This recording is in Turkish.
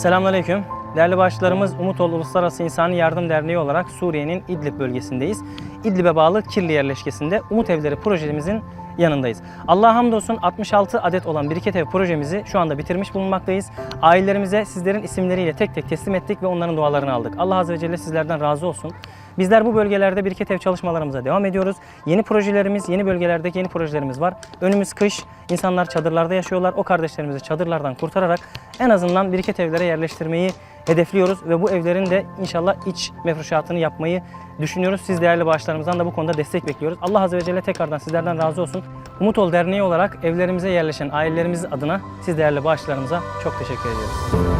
Selamünaleyküm. Değerli bağışlarımız Umutol Uluslararası İnsani Yardım Derneği olarak Suriye'nin İdlib bölgesindeyiz. İdlib'e bağlı Kirli yerleşkesinde Umut Evleri projemizin yanındayız. Allah'a hamdolsun 66 adet olan Biriket Ev projemizi şu anda bitirmiş bulunmaktayız. Ailelerimize sizlerin isimleriyle tek tek teslim ettik ve onların dualarını aldık. Allah Azze ve Celle sizlerden razı olsun. Bizler bu bölgelerde Biriket Ev çalışmalarımıza devam ediyoruz. Yeni projelerimiz, yeni bölgelerdeki yeni projelerimiz var. Önümüz kış, insanlar çadırlarda yaşıyorlar. O kardeşlerimizi çadırlardan kurtararak en azından Biriket Evlere yerleştirmeyi hedefliyoruz ve bu evlerin de inşallah iç mefruşatını yapmayı düşünüyoruz. Siz değerli bağışlarımızdan da bu konuda destek bekliyoruz. Allah Azze ve Celle tekrardan sizlerden razı olsun. Umut Ol Derneği olarak evlerimize yerleşen ailelerimiz adına siz değerli bağışlarımıza çok teşekkür ediyoruz.